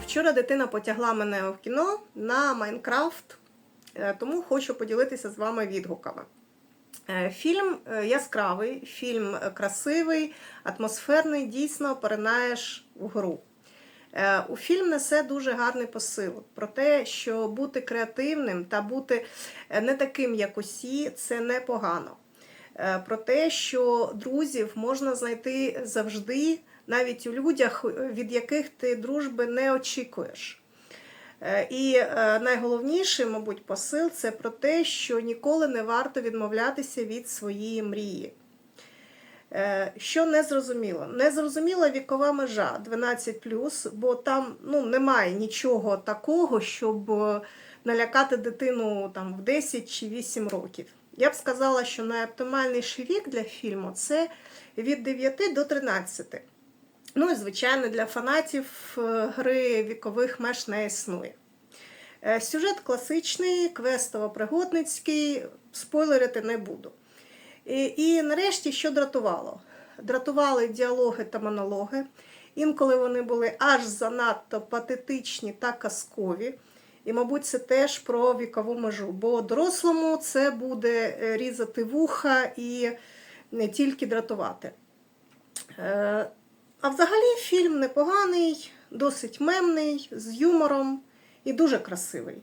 Вчора дитина потягла мене в кіно на Майнкрафт, е, тому хочу поділитися з вами відгуками. Е, Фільм е, яскравий, фільм красивий, атмосферний, дійсно поринаєш в гру. У фільм несе дуже гарний посил про те, що бути креативним та бути не таким, як усі, це непогано. Про те, що друзів можна знайти завжди, навіть у людях, від яких ти дружби не очікуєш. Е, І е, найголовніший, мабуть, посил це про те, що ніколи не варто відмовлятися від своєї мрії. Е, Що не зрозуміло? Не зрозуміла вікова межа 12, бо там ну, немає нічого такого, щоб е, налякати дитину там, в 10 чи 8 років. Я б сказала, що найоптимальніший вік для фільму це від 9 до 13. Ну і, звичайно, для фанатів е, гри вікових меж не існує. Е, Сюжет класичний, квестово-пригодницький, спойлерити не буду. І, і нарешті, що дратувало? Дратували діалоги та монологи. Інколи вони були аж занадто патетичні та казкові. І, мабуть, це теж про вікову межу. Бо дорослому це буде е, різати вуха і не тільки дратувати. А взагалі фільм непоганий, досить мемний, з юмором і дуже красивий.